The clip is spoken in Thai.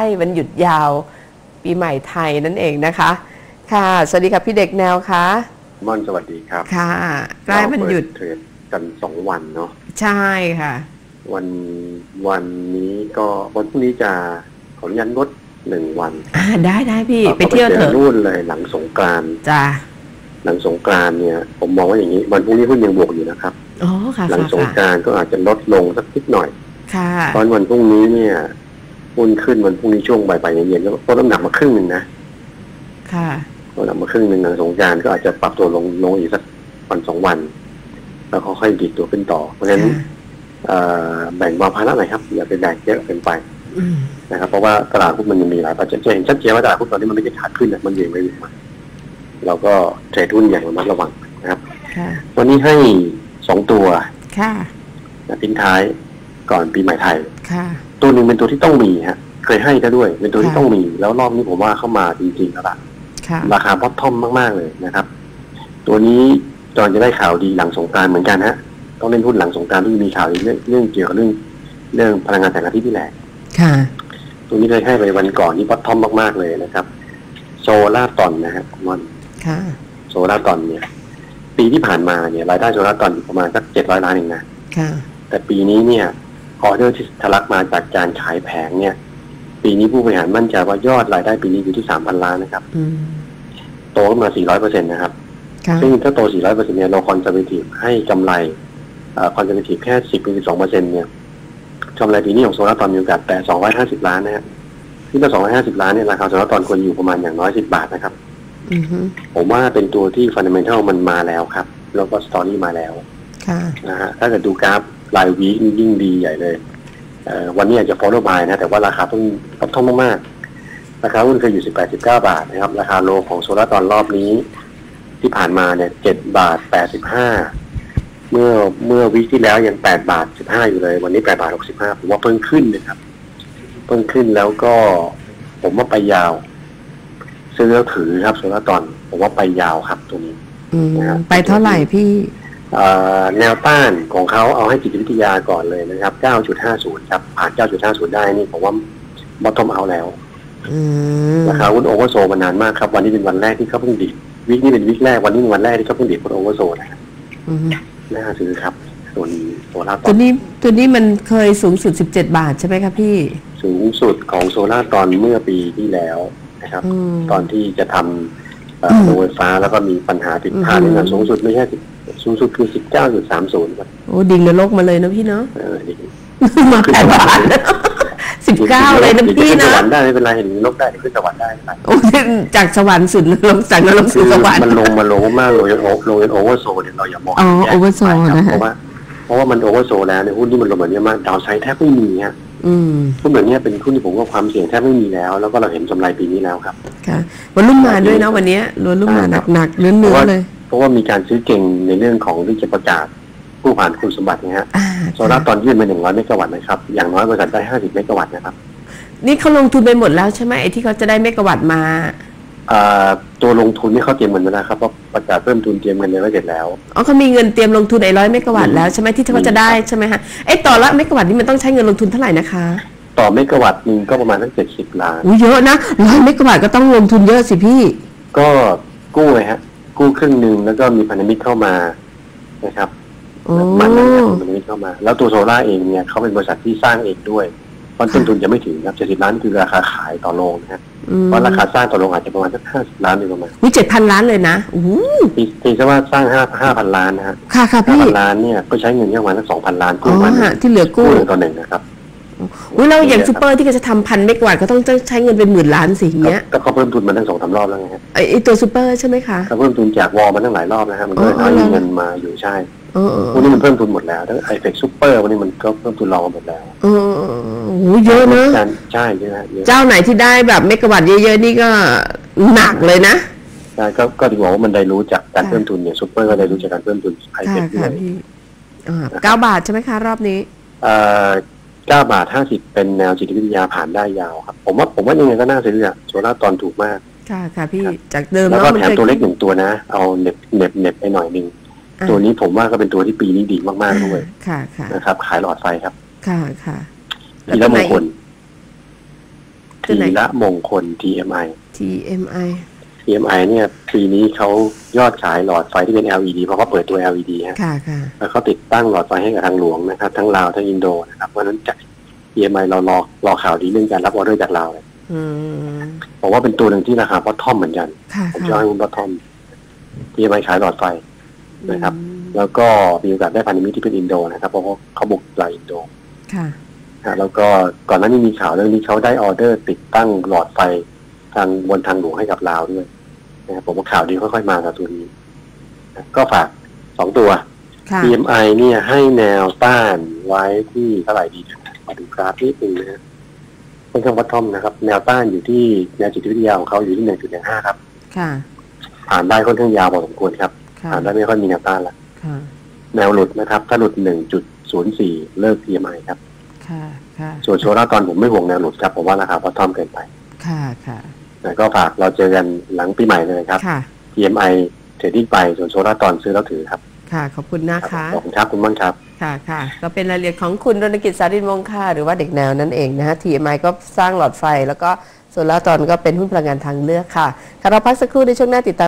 ใช่วันหยุดยาวปีใหม่ไทยนั่นเองนะคะ ค่ะ สวัสดีค่ะพี่เด็กแนวคะม่อนสวัสดีครับค่ะใกล้วันหยุดเราเปิเทรดกันสองวันเนาะใช่ค่ะ วันวันนี้ก็วันพรุ่งนี้จะขออนุญาตงดหนึ่งวันอ่าได้ได้พี่ราไปเที่ยวเถอะนู่นเลยหลังสงกรานต์จ้าหลังสงกรานต์เนี่ย ผมมองว่าอย่างนี้ วันพรุ่งนี้หุ้นยังบวกอยู่นะครับอ๋อค่ะ หลังค่ะสงกรานต์ก็อาจจะลดลงสักนิดหน่อย ค่ะตอนวันพรุ่งนี้เนี่ย หุ้นขึ้นวันพรุ่งนี้ช่วงบ่ายๆเย็นๆก็ลดน้ำหนักมาครึ่งหนึ่งนะ ค่ะลดน้ำหนักมาครึ่งหนึ่งหลังสงกรานต์ก็อาจจะปรับตัวลงลงอีกสักวันสองวัน แล้วค่อยๆดิดตัวขึ้นต่อ เพราะฉะนั้นค่ะเอ่อแบ่งเบาภาระหน่อยครับอย่าไปแบกเยอะเกินไปอืมนะครับเพราะว่าตลาดหุ้นมันยังมีหลายปัจจัยจะเห็นชัดเจนว่าตลาดหุ้นตอนนี้มันไม่ได้ขาดขึ้นนะมันเหวี่ยงไปเหวี่ยงมาเราก็เทรดหุ้นอย่างระมัดระวังนะครับค่ะวันนี้ให้สองตัวค่ะนะทิ้งท้ายก่อนปีใหม่ไทยค่ะตัวหนึ่งเป็นตัวที่ต้องมีฮะ เคยให้ก็ด้วย เป็นตัวที่ค่ะต้องมี แล้วรอบนี้ผมว่าเข้ามาจริงๆแล้วล่ะค่ะราคาบอททอมมากๆเลยนะครับ ตัวนี้ตอนจะได้ข่าวดีหลังสงกรานต์เหมือนกันฮะ ต้องเล่นหุ้นหลังสงกรานต์ที่มีข่าวดีเรื่องเรื่องเกี่ยวกับเรื่องเรื่องพลังงานแสงอาทิตย์นี่แหละค่ะ ตัวนี้เคยให้ไปวันก่อนนี่บอททอมมากๆเลยนะครับ โซลาร์ตอนนะฮะมันค่ะ โซลาร์ตอนเนี่ย ปีที่ผ่านมาเนี่ยรายได้โซลาร์ตอนอยู่ประมาณสักเจ็ดร้อยล้านเองนะค่ะ แต่ปีนี้เนี่ย ออเดอร์ที่ทะลักมาจากการขายแผงเนี่ย ปีนี้ผู้บริหารมั่นใจว่ายอดรายได้ปีนี้อยู่ที่สามพันล้านนะครับอืมโตขึ้นมาสี่ร้อยเปอร์เซ็นต์นะครับค่ะซึ่งถ้าโต400เปอร์เซ็นต์เนี่ยเราคอนเซอร์เวทีฟให้กำไรคอนเซอร์เวทีฟแค่10ถึง12เปอร์เซ็นต์เนี่ยกำไรปีนี้ของโซลาร์ตอนมีโอกาสแต่250ล้านนะฮะที่ถ้า250ล้านเนี่ยราคาโซลาร์ตอนควรอยู่ประมาณอย่างน้อย10บาทนะครับอือฮึผมว่าเป็นตัวที่ฟันเดเมนทัลมันมาแล้วครับ แล้วก็สตอรี่มาแล้วค่ะนะฮะถ้าเกิดดูกราฟ รายวีนยิ่งดีใหญ่เลยวันนี้อาจจะ follow by นะ แต่ว่าราคาต้องต้องท่องมากๆ ราคาหุ้นเคยอยู่ 18 19 บาทนะครับ ราคาโลของโซลาร์ตอนรอบนี้ ที่ผ่านมาเนี่ย 7 บาท 85 เมื่อเมื่อวิที่แล้วยัง 8 บาท 15 อยู่เลย วันนี้ 8 บาท 65 ผมว่าเพิ่งขึ้นนะครับ เพิ่งขึ้นแล้วก็ผมว่าไปยาว ซื้อแล้วถือครับโซลาร์ตอน ผมว่าไปยาวครับตัวนี้ไปเท่าไหร่พี่ แนวต้านของเขาเอาให้จิตวิทยาก่อนเลยนะครับ 9.50 ครับ ผ่าน 9.50 ได้นี่ผมว่าบอททอมเอาแล้วอืมราคาหุ้นโอเวอร์โซมานานมากครับ วันนี้เป็นวันแรกที่เขาเพิ่งดิดวิกนี้เป็นวิกแรกวันนี้เป็นวันแรกที่เขาเพิ่งดิดบนโอเวอร์โซนะครับอืมน่าซื้อครับส่วนโซลาร์ตตัอวนนี้ตัวนี้มันเคยสูงสุด 17 บาทใช่ไหมครับพี่ สูงสุดของโซลาร์ตอนเมื่อปีที่แล้วนะครับอืมตอนที่จะทำเอ่ออืมโรงไฟฟ้าแล้วก็มีปัญหาติดขัดอืมในงานสูงสุดไม่ใช่10 สูงสุดคือ19.30ครับโอ้ดิ่งนรกมาเลยนะพี่เนาะเออนี่มาแปดบาทสิบเก้าเลยนะพี่ขึ้นสนะวรรค์ได้ไม่เป็นไรเห็นนกได้เดี๋ยวขึ้นสวรรค์ได้ไม่เป็นไรโอ้จากสวรรค์สุดนรกจากนรกคืสู่อสวรรค์มันลงมาลงมากโลยโอโลยโอเวอร์โซเนี่ยเราอย่ามองอ๋อแยก oversold ไปครับนะฮะเพราะว่าเพราะว่ามันโอเวอร์โซแล้วในยหุ้นที่มันลงแบบนี้มากดาวไซด์แทบไม่มีฮะอืมหุ้นแบบนี้เป็นหุ้นที่ผมว่าความเสี่ยงแทบไม่มีแล้ว แล้วก็เราเห็นกำไรปีนี้แล้วครับ ค่ะวันรุ่มมาด้วยนะวันเนี้ยวันรุ่มมาหนักๆเนื้อเนื้อๆเลย เพราะว่ามีการซื้อเก่งในเรื่องของที่จะประกาศผู้ผ่านคุณสมบัตินะฮะอ่าโซลาร์ตอนยื่นมา100เมกะวัตต์นะครับ อย่างน้อยบริษัทได้50เมกะวัตต์นะครับ นี่เขาลงทุนไปหมดแล้วใช่ไหมไอ้ที่เขาจะได้เมกะวัตต์มาอ่าตัวลงทุนนี่เขาเตรียมเงินไว้แล้วครับเพราะประกาศเพิ่มทุนเตรียมเงินไว้เสร็จแล้วอ๋อเขามีเงินเตรียมลงทุนไอ้ร้อยเมกะวัตต์แล้วใช่ไหมที่เขาจะได้ใช่ไหมฮะไอ้ต่อละเมกะวัตต์นี่มันต้องใช้เงินลงทุนเท่าไหร่นะคะ ต่อเมกะวัตต์หนึ่งก็ประมาณสักเจ็ดสิบล้านอู้เยอะนะร้อยเมกะวัตต์ก็ต้องลงทุนเยอะสิพี่ ก็กู้เลยฮะ กู้ครึ่งหนึ่งแล้วก็มีพันธมิตรเข้ามานะครับโอ้มันนะครับพันธมิตรเข้ามา แล้วตัวโซล่าร์เองเนี่ยเขาเป็นบริษัทที่สร้างเองด้วยเพราะต้นทุนจะไม่ถึงครับเจ็ดสิบล้านคือราคาขายต่อโรงนะฮะอืมเพราะราคาสร้างต่อโรงอาจจะประมาณสักห้าสิบล้านโดยประมาณวิเจ็ดพันล้านเลยนะอู้หูตีตีซะว่าสร้างห้าห้าพันล้านนะฮะค่ะค่ะห้าพี่พันล้านเนี่ยก็ใช้เงินแค่ประมาณสักสองพันล้านอ๋กู้อมาฮะที่เหลือกู้กู้หนึ่งต่อหนึ่งนะครับ อุ้ยเราอย่างซูเปอร์ที่เขาจะทำพันเมกะวัตต์ก็ต้องใช้เงินเป็นหมื่นล้านสิอย่างเงี้ยก็เขาเพิ่มทุนมาตั้งสองสามรอบแล้วไงฮะไอ้ไอ้ตัวซูเปอร์ใช่ไหมคะเขาเพิ่มทุนจากวอลมาตั้งหลายรอบนะฮะมันก็เลยอ๋อน้อยเหรอเงินมาอยู่ใช่เออเออพวกนี้มันเพิ่มทุนหมดแล้วทั้งไอเฟกซูเปอร์วันนี้มันก็เพิ่มทุนรองกันหมดแล้วเออเออเออโอ้โหเยอะนะการใช่ใช่ไหมเยอะเจ้าไหนที่ได้แบบเมกะวัตต์เยอะๆนี่ก็หนักเลยนะใช่ก็ก็ถึงบอกว่ามันได้รู้จากการค่ะเพิ่มทุนเนี่ยซูเปอร์ก็ได้รู้จากการเพิ่มทุนไอเฟค่ะกด้วค่ะยพี่อ่าเก้าบาทใช่ไหมคะรอบนี้เอ่อ เก้าบาทห้าสิบเป็นแนวจิตวิทยาผ่านได้ยาวครับ ผมว่าผมว่ายังไงก็น่าซื้ออะโซล่าร์ตอนถูกมาก ค่ะค่ะพี่ครับจากเดิมแล้วเนาะก็มันแถมคยตัวเล็กหนึ่งตัวนะ เอาเน็บเน็บเน็บไปหน่อยหนึ่งอ่าตัวนี้ผมว่าก็เป็นตัวที่ปีนี้ดีมากๆด้วยค่ะค่ะนะครับ ขายหลอดไฟครับ ค่ะค่ะทีละมงคลตัวไหนทีละมงคล TMI TMI TMI เนี่ยปีนี้เขายอดขายหลอดไฟที่เป็น LED เพราะเขาเปิดตัว LED ฮะค่ะค่ะแล้วเขาติดตั้งหลอดไฟให้กับทางหลวงนะครับ ทั้งลาวทั้งอินโดนะครับ เพราะฉะนั้นจาก TMI เรารอรอข่าวดีเรื่องการรับออเดอร์จากลาวเลยอืมผมว่าเป็นตัวหนึ่งที่ราคาพอทอมเหมือนกันค่ะผมค่ะจะให้คุณพอทอม TMI ขายหลอดไฟนะครับอืมแล้วก็มีโอกาสได้พันธมิตรที่เป็นอินโดนะครับ เพราะว่าเขาบุกตลาดอินโดค่ะนะแล้วก็ก่อนหน้านี้มีข่าวเรื่องนี้เขาได้ออเดอร์ติดตั้งหลอดไฟทางบนทางหลวงให้กับลาวด้วย นะครับผมว่าข่าวดีค่อยๆมากับตัวนี้นะก็ฝากสองตัวค่ะ PMI เนี่ยให้แนวต้านไว้ที่เท่าไหร่ดีนะมาดูกราฟนิดนึงนะฮะค่อนข้างวัดทอมนะครับ แนวต้านอยู่ที่แนวจิตวิทยาของเขาอยู่ที่หนึ่งจุดหนึ่งห้าครับ ค่ะ ผ่านได้ค่อนข้างยาวพอสมควรครับค่ะผ่านได้ไม่ค่อยมีแนวต้านละค่ะแนวหลุดนะครับ ถ้าหลุดหนึ่งจุดศูนย์สี่เลิก PMI ครับ ค่ะ ค่ะส่วนโชว์ลาตอนผมไม่ห่วงแนวหลุดครับผมว่าราคาพอทอมเกินไป ค่ะ ค่ะแต่ ก็ฝากเราเจอกันหลังปีใหม่เลยครับ ค่ะ PMI เทรดดิ้งไปส่วนโชว์ลาตอนซื้อแล้วถือครับ ค่ะ ขอบคุณนะคะ ขอบคุณครับคุณมั่งครับ ค่ะค่ะก็เป็นรายละเอียดของคุณรณกิจสารินวงศ์ค่ะหรือว่าเด็กแนวนั่นเองนะฮะ TMI ก็สร้างหลอดไฟ แล้วก็โซลาร์ตอนก็เป็นหุ้นพลังงานทางเลือกค่ะค่ะเราพักสักครู่ในช่วงหน้าติดตาม